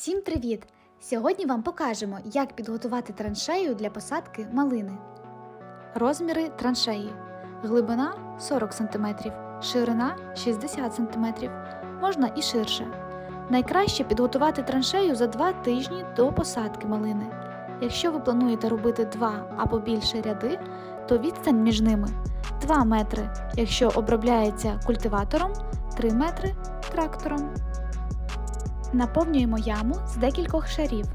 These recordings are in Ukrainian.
Всім привіт! Сьогодні вам покажемо, як підготувати траншею для посадки малини. Розміри траншеї: глибина 40 см, ширина 60 см, можна і ширше. Найкраще підготувати траншею за 2 тижні до посадки малини. Якщо ви плануєте робити 2 або більше ряди, то відстань між ними 2 метри, якщо обробляється культиватором, 3 метри трактором. Наповнюємо яму з декількох шарів.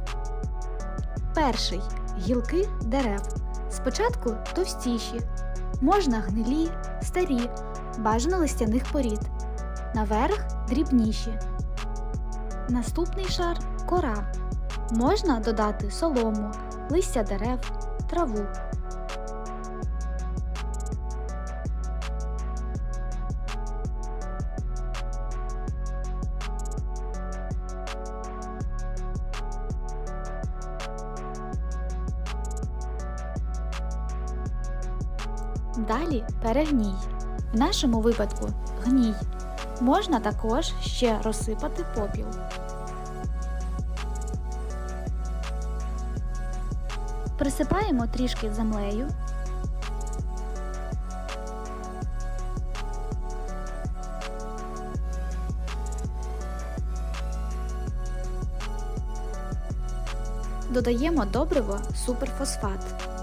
Перший гілки дерев. Спочатку товстіші, можна гнилі, старі, бажано листяних порід. Наверх дрібніші. Наступний шар кора. Можна додати солому, листя дерев, траву. Далі перегній. В нашому випадку гній. Можна також ще розсипати попіл. Присипаємо трішки землею. Додаємо добриво суперфосфат.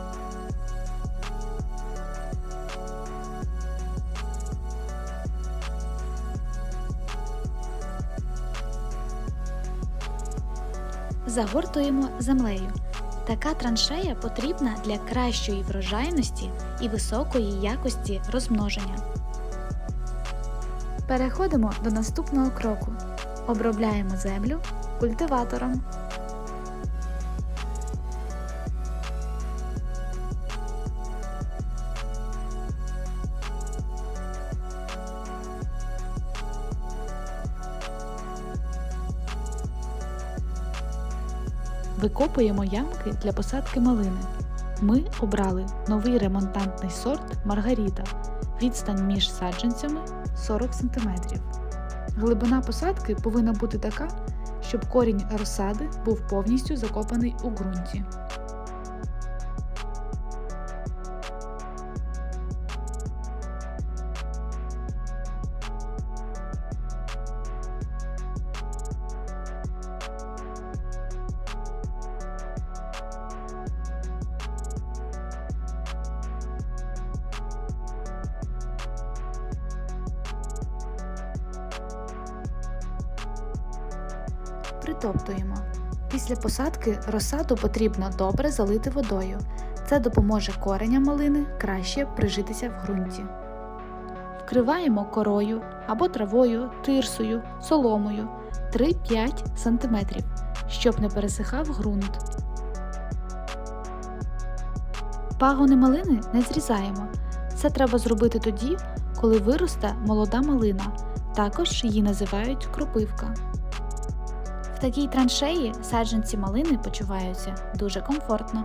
Загортуємо землею. Така траншея потрібна для кращої врожайності і високої якості розмноження. Переходимо до наступного кроку. Обробляємо землю культиватором. Викопуємо ямки для посадки малини. Ми обрали новий ремонтантний сорт Маргаріта. Відстань між саджанцями 40 см. Глибина посадки повинна бути така, щоб корінь розсади був повністю закопаний у ґрунті. Притоптуємо. Після посадки розсаду потрібно добре залити водою. Це допоможе кореням малини краще прижитися в ґрунті. Вкриваємо корою або травою, тирсою, соломою 3-5 см, щоб не пересихав ґрунт. Пагони малини не зрізаємо. Це треба зробити тоді, коли виросте молода малина. Також її називають кропивка. Такій траншеї саджанці малини почуваються дуже комфортно.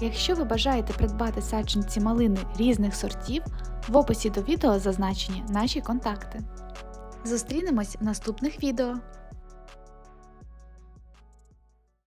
Якщо ви бажаєте придбати саджанці малини різних сортів, в описі до відео зазначені наші контакти. Зустрінемось в наступних відео.